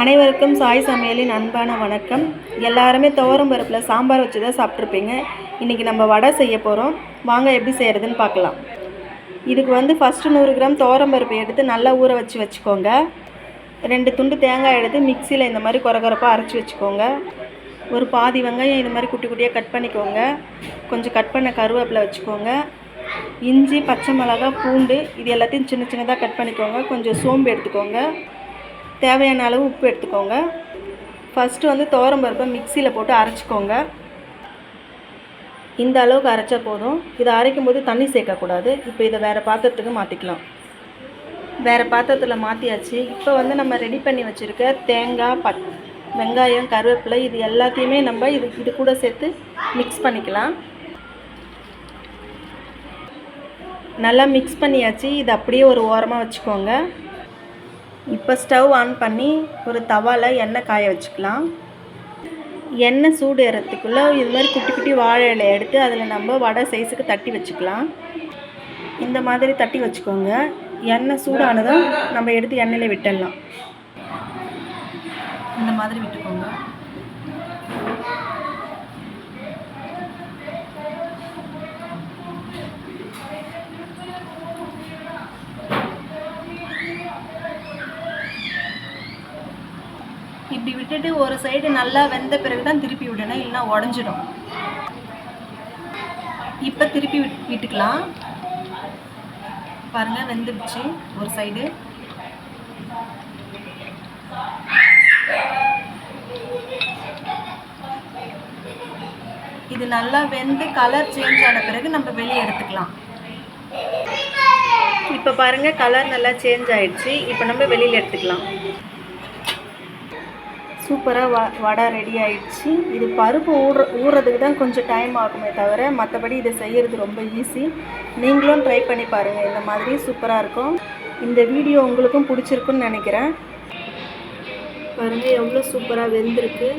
அனைவருக்கும் சாய் சமையலின் அன்பான வணக்கம். எல்லாருமே துவரம் பருப்பில் சாம்பார் வச்சு தான் சாப்பிட்ருப்பீங்க இன்றைக்கி நம்ம வடை செய்ய போகிறோம் வாங்க எப்படி செய்கிறதுன்னு பார்க்கலாம். இதுக்கு வந்து ஃபஸ்ட்டு நூறு கிராம் துவரம் பருப்பு எடுத்து நல்லா ஊற வச்சு வச்சுக்கோங்க. ரெண்டு துண்டு தேங்காய் எடுத்து மிக்சியில் இந்த மாதிரி குறகுறப்பாக அரைச்சி வச்சுக்கோங்க. ஒரு பாதி வெங்காயம் இது மாதிரி குட்டி குட்டியாக கட் பண்ணிக்கோங்க. கொஞ்சம் கட் பண்ண கருவேப்பிலை வச்சுக்கோங்க. இஞ்சி பச்சை மிளகாய் பூண்டு இது எல்லாத்தையும் சின்ன சின்னதாக கட் பண்ணிக்கோங்க. கொஞ்சம் சோம்பு எடுத்துக்கோங்க. தேவையான அளவு உப்பு எடுத்துக்கோங்க. ஃபஸ்ட்டு வந்து துவரம்பருப்பை மிக்சியில் போட்டு அரைச்சிக்கோங்க. இந்த அளவுக்கு அரைச்சா போதும். இதை அரைக்கும் போது தண்ணி சேர்க்கக்கூடாது இப்போ இதை வேறு பாத்திரத்துக்கு மாற்றிக்கலாம் வேறு பாத்திரத்தில் மாற்றியாச்சு இப்போ வந்து நம்ம ரெடி பண்ணி வச்சுருக்க தேங்காய் பத் வெங்காயம் கருவேப்பிலை இது எல்லாத்தையுமே நம்ம இது இது கூட சேர்த்து மிக்ஸ் பண்ணிக்கலாம். நல்லா மிக்ஸ் பண்ணியாச்சு. இது அப்படியே ஒரு ஓரமாக வச்சுக்கோங்க. இப்போ ஸ்டவ் ஆன் பண்ணி ஒரு தவாவில் எண்ணெய் காய வச்சுக்கலாம். எண்ணெய் சூடு ஏறத்துக்குள்ளே இது மாதிரி குட்டி குட்டி வாழை இலை எடுத்து அதில் நம்ம வடை சைஸுக்கு தட்டி வச்சுக்கலாம். இந்த மாதிரி தட்டி வச்சுக்கோங்க. எண்ணெய் சூடானதும் நம்ம எடுத்து எண்ணெயில் விட்டுடலாம். இந்த மாதிரி விட்டுக்கோங்க. இப்படி விட்டுட்டு ஒரு சைடு நல்லா வெந்த பிறகு தான் திருப்பி விடணும் இல்லைன்னா உடஞ்சிடும். இப்போ திருப்பி விட் விட்டுக்கலாம். பாருங்கள் வெந்துடுச்சு ஒரு சைடு இது நல்லா வெந்து கலர் சேஞ்ச் ஆன பிறகு நம்ம வெளியே எடுத்துக்கலாம். இப்போ பாருங்கள் கலர் நல்லா சேஞ்ச் ஆயிடுச்சு. இப்போ நம்ம வெளியில் எடுத்துக்கலாம். சூப்பராக வ வடை ரெடி ஆயிடுச்சு. இது பருப்பு ஊற ஊறுறதுக்கு தான் கொஞ்சம் டைம் ஆகுமே தவிர மற்றபடி இதை செய்கிறது ரொம்ப ஈஸி நீங்களும் ட்ரை பண்ணி பாருங்கள் இந்த மாதிரி சூப்பராக இருக்கும். இந்த வீடியோ உங்களுக்கும் பிடிச்சிருக்குன்னு நினைக்கிறேன். பாருங்கள் எவ்வளோ சூப்பராக வெந்திருக்கு.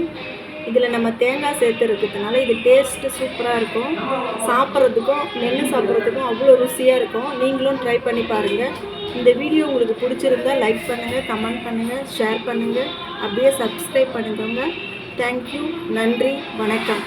இதில் நம்ம தேங்காய் சேர்த்து இருக்கிறதுனால இது டேஸ்ட்டு சூப்பராக இருக்கும். சாப்பிட்றதுக்கும் மென்று சாப்பிட்றதுக்கும் அவ்வளோ ருசியாக இருக்கும். நீங்களும் ட்ரை பண்ணி பாருங்கள் இந்த வீடியோ உங்களுக்கு பிடிச்சிருந்தா லைக் பண்ணுங்கள் கமெண்ட் பண்ணுங்கள் ஷேர் பண்ணுங்கள் அப்படியே சப்ஸ்கிரைப் பண்ணிக்கோங்க தேங்க்யூ நன்றி. வணக்கம்.